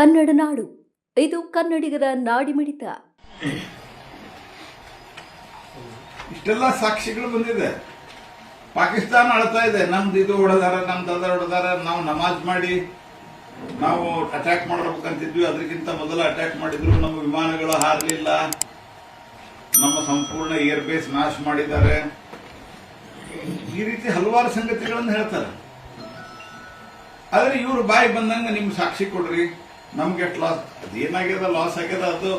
ಕನ್ನಡ ನಾಡು. ಇದು ಕನ್ನಡಿಗರ ನಾಡಿಮಿಡಿತ. ಇಷ್ಟೆಲ್ಲ ಸಾಕ್ಷಿಗಳು ಬಂದಿದೆ. ಪಾಕಿಸ್ತಾನ ಅಳ್ತಾ ಇದೆ. ನಮ್ದು ಇದು ಹೊಡೆದಾರ ನಮ್ದು ಅದ ಹೊಡೆದಾರ ನಾವು ನಮಾಜ್ ಮಾಡಿ, ನಾವು ಅಟ್ಯಾಕ್ ಮಾಡಬೇಕಂತಿದ್ವಿ. ಅದಕ್ಕಿಂತ ಮೊದಲು ಅಟ್ಯಾಕ್ ಮಾಡಿದ್ರು. ನಮ್ಮ ವಿಮಾನಗಳು ಹಾರಲಿಲ್ಲ. ನಮ್ಮ ಸಂಪೂರ್ಣ ಏರ್ ಬೇಸ್ ನಾಶ ಮಾಡಿದ್ದಾರೆ. ಈ ರೀತಿ ಹಲವಾರು ಸಂಗತಿಗಳನ್ನು ಹೇಳ್ತಾರೆ. ಆದರೆ ಇವರು ಬಾಯಿ ಬಂದಂಗೆ ನಿಮ್ಗೆ ಸಾಕ್ಷಿ ಕೊಡ್ರಿ. ನಮ್ಗೆ ಲಾಸ್ ಅದೇನಾಗ್ಯದ ಲಾಸ್ ಆಗ್ಯದ, ಅದು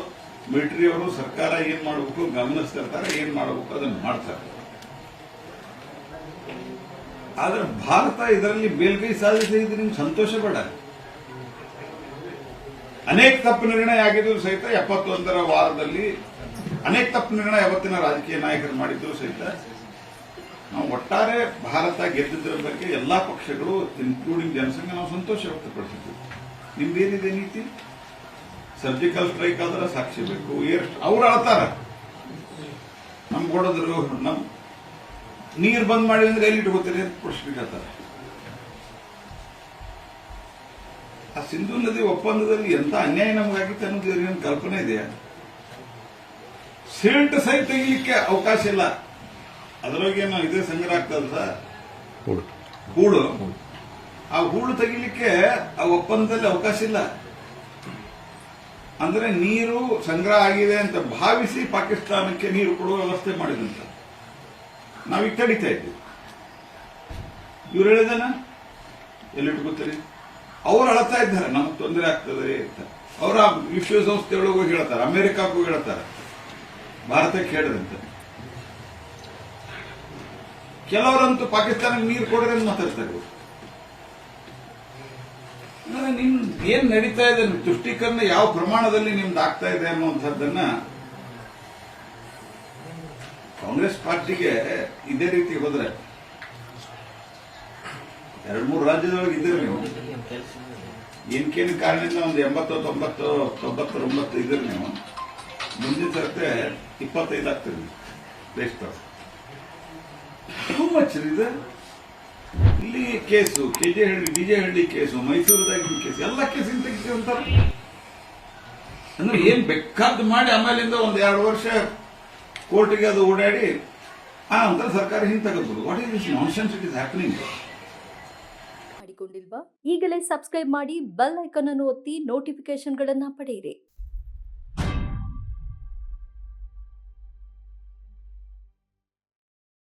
ಮಿಲಿಟರಿ ಅವರು ಸರ್ಕಾರ ಏನ್ ಮಾಡಬೇಕು, ಗಮನಿಸ್ತಿರ್ತಾರೆ, ಏನ್ ಮಾಡಬೇಕು, ಅದನ್ನ ಮಾಡ್ತಾರೆ. ಆದ್ರೆ ಭಾರತ ಇದರಲ್ಲಿ ಮೇಲ್ಗೈ ಸಾಧಿಸಿದ್ರೆ ನಿಮ್ಗೆ ಸಂತೋಷ ಬೇಡ. ಅನೇಕ ತಪ್ಪು ನಿರ್ಣಯ ಆಗಿದ್ರು ಸಹಿತ ಎಪ್ಪತ್ತೊಂದರ ವಾರದಲ್ಲಿ ಅನೇಕ ತಪ್ಪು ನಿರ್ಣಯ ಯಾವತ್ತಿನ ರಾಜಕೀಯ ನಾಯಕರು ಮಾಡಿದ್ರು ಸಹಿತ ನಾವು ಒಟ್ಟಾರೆ ಭಾರತ ಗೆದ್ದಿದ್ದರ ಬಗ್ಗೆ ಎಲ್ಲಾ ಪಕ್ಷಗಳು ಇನ್ಕ್ಲೂಡಿಂಗ್ ಜನಸಂಘ, ನಾವು ಸಂತೋಷ ವ್ಯಕ್ತಪಡಿಸಿದ್ವಿ. ನಿಮ್ದೇನಿದೆ ನೀತಿ? ಸರ್ಜಿಕಲ್ ಸ್ಟ್ರೈಕ್ ಆದ್ರೆ ಸಾಕ್ಷಿ ಬೇಕು. ಏರ್ ಅವ್ರು ಅಳ್ತಾರ ನಮ್ ಕೊಡೋದ್ರು ನಮ್ ನೀರ್ ಬಂದ್ ಮಾಡಿ ಅಂದ್ರೆ ಎಲ್ಲಿ ಇಟ್ಕೋತೀರಿ ಅಂತ ಪ್ರಶ್ನೆ ಕೇಳ್ತಾರೆ. ಆ ಸಿಂಧು ನದಿ ಒಪ್ಪಂದದಲ್ಲಿ ಎಂತ ಅನ್ಯಾಯ ನಮಗಾಗಿತ್ತು ಅನ್ನೋದು ಇವ್ರಿಗೇನು ಕಲ್ಪನೆ ಇದೆಯಾ ಸಿಲ್ಟ್ ಸಹಿತ ತೆಗಿಲಿಕ್ಕೆ ಅವಕಾಶ ಇಲ್ಲ. ಅದರೊಳಗೇನು ಇದೇ ಸಂಗ್ರಹ ಆಗ್ತದ ಹೂಳು ಆ ಹೂಳು ತೆಗಿಲಿಕ್ಕೆ ಆ ಒಪ್ಪಂದದಲ್ಲಿ ಅವಕಾಶ ಇಲ್ಲ. ಅಂದ್ರೆ ನೀರು ಸಂಗ್ರಹ ಆಗಿದೆ ಅಂತ ಭಾವಿಸಿ ಪಾಕಿಸ್ತಾನಕ್ಕೆ ನೀರು ಕೊಡುವ ವ್ಯವಸ್ಥೆ ಮಾಡಿದಂತ. ನಾವೀಗ ತಡಿತಾ ಇದ್ದೀವಿ. ಇವ್ರು ಹೇಳಿದನ? ಎಲ್ಲಿಟ್ಕೋತೀರಿ ಅವ್ರು ಅಳತಾ ಇದ್ದಾರೆ. ನಮ್ಗೆ ತೊಂದರೆ ಆಗ್ತದೆ ಅಂತ. ಅವರ ವಿಶ್ವಸಂಸ್ಥೆ ಒಳಗೂ ಹೇಳ್ತಾರೆ ಅಮೆರಿಕಕ್ಕೂ ಹೇಳ್ತಾರೆ. ಭಾರತಕ್ಕೆ ಹೇಳಿದಂತೆ. ಕೆಲವರಂತೂ ಪಾಕಿಸ್ತಾನಕ್ಕೆ ನೀರು ಕೊಡ್ರಿ ಅಂತ ಮಾತಾಡ್ತಾರೆ ನಿಮ್ ಏನ್ ನಡೀತಾ ಇದೆ ತುಷ್ಟೀಕರಣ ಯಾವ ಪ್ರಮಾಣದಲ್ಲಿ ನಿಮ್ದು ಆಗ್ತಾ ಇದೆ ಅನ್ನುವಂಥದ್ದನ್ನ ಕಾಂಗ್ರೆಸ್ ಪಾರ್ಟಿಗೆ ಇದೇ ರೀತಿ ಹೋದ್ರೆ ಎರಡ್ ಮೂರು ರಾಜ್ಯದೊಳಗೆ ಇದ್ದೀರಿ ನೀವು ಏನ್ಕೇನು ಕಾರಣದಿಂದ ಒಂದು ಎಂಬತ್ತು ತೊಂಬತ್ತು ತೊಂಬತ್ತೊಂಬತ್ತು ಇದ್ದೀರಿ ನೀವು ಮುಂದಿನ ಸರ್ತೆ ಇಪ್ಪತ್ತೈದು ಆಗ್ತೀರಿ ಬೆಸ್ಟ್ ಟೂ ಮಚ್ ಇದೆ. ಇಲ್ಲಿ case KJ Halli DJ Halli case ಮೈಸೂರದಾಗಿನ case, ಎಲ್ಲ ಕೇಸಿನ ತೆಗಿತೀವಂತಾರೆ ಅಂದ್ರೆ ಏನ್ ಬೇಕಾದ್ದು ಮಾಡಿ ಆಮೇಲಿಂದ ಒಂದ್ ಎರಡು ವರ್ಷ ಕೋರ್ಟ್ಗೆ ಅದು ಓಡಾಡಿ, ಆ ನಂತರ ಸರ್ಕಾರ ಹಿಂತಗಬಹುದು what this nonsense it is happening ಮಾಡಿಕೊಂಡಿಲ್ವಾ? ಈಗಲೇ ಸಬ್ಸ್ಕ್ರೈಬ್ ಮಾಡಿ ಬೆಲ್ ಐಕಾನ್ ಅನ್ನು ಒತ್ತಿ ನೋಟಿಫಿಕೇಶನ್ಗಳನ್ನು ಪಡೆಯಿರಿ.